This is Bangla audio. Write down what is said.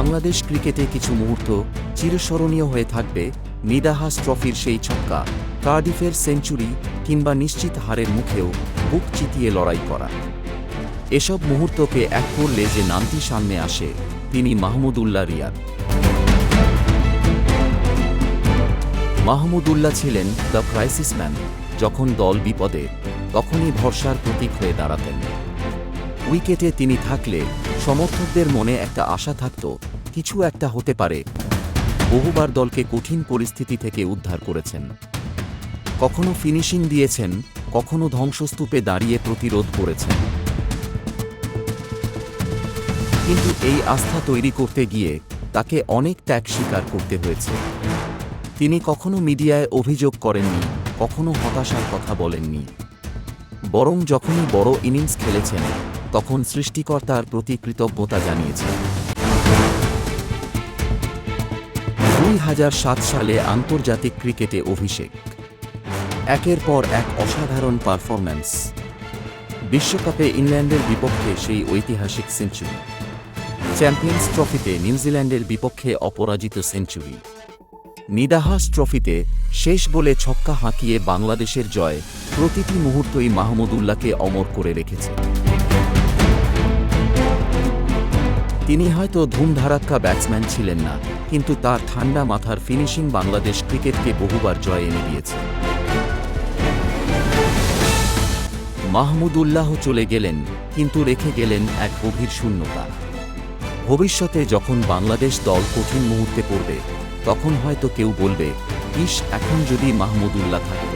বাংলাদেশ ক্রিকেটে কিছু মুহূর্ত চিরস্মরণীয় হয়ে থাকবে নিদাহাস ট্রফির সেই ছক্কা, কার্ডিফের সেঞ্চুরি কিংবা নিশ্চিত হারের মুখেও বুক চিতিয়ে লড়াই করা। এসব মুহূর্তকে এক করলে যে নামটি সামনে আসে, তিনি মাহমুদুল্লাহ রিয়াদ। মাহমুদুল্লাহ ছিলেন দ্য ক্রাইসিস ম্যান। যখন দল বিপদে, তখনই ভরসার প্রতীক হয়ে দাঁড়াতেন। উইকেটে তিনি থাকলে সমর্থকদের মনে একটা আশা থাকত, কিছু একটা হতে পারে। বহুবার দলকে কঠিন পরিস্থিতি থেকে উদ্ধার করেছেন। কখনো ফিনিশিং দিয়েছেন, কখনো ধ্বংসস্তূপে দাঁড়িয়ে প্রতিরোধ করেছেন। কিন্তু এই আস্থা তৈরি করতে গিয়ে তাকে অনেক ত্যাগ স্বীকার করতে হয়েছে। তিনি কখনো মিডিয়ায় অভিযোগ করেননি, কখনো হতাশার কথা বলেননি। বরং যখনই বড় ইনিংস খেলেছেন তখন সৃষ্টিকর্তার প্রতি কৃতজ্ঞতা জানিয়েছে। দুই হাজার সাত সালে আন্তর্জাতিক ক্রিকেটে অভিষেক। একের পর এক অসাধারণ পারফরম্যান্স। বিশ্বকাপে ইংল্যান্ডের বিপক্ষে সেই ঐতিহাসিক সেঞ্চুরি। চ্যাম্পিয়ন্স ট্রফিতে নিউজিল্যান্ডের বিপক্ষে অপরাজিত সেঞ্চুরি। নিদাহাস ট্রফিতে শেষ বলে ছক্কা হাঁকিয়ে বাংলাদেশের জয় প্রতিটি মুহূর্তই মাহমুদুল্লাহকে অমর করে রেখেছে। তিনি হয়তো ধুমধারাক্কা ব্যাটসম্যান ছিলেন না, কিন্তু তার ঠান্ডা মাথার ফিনিশিং বাংলাদেশ ক্রিকেটকে বহুবার জয় এনে দিয়েছে। মাহমুদুল্লাহ চলে গেলেন, কিন্তু রেখে গেলেন এক গভীর শূন্যতা। ভবিষ্যতে যখন বাংলাদেশ দল কঠিন মুহূর্তে পড়বে, তখন হয়তো কেউ বলবে ইস এখন যদি মাহমুদুল্লাহ থাকে।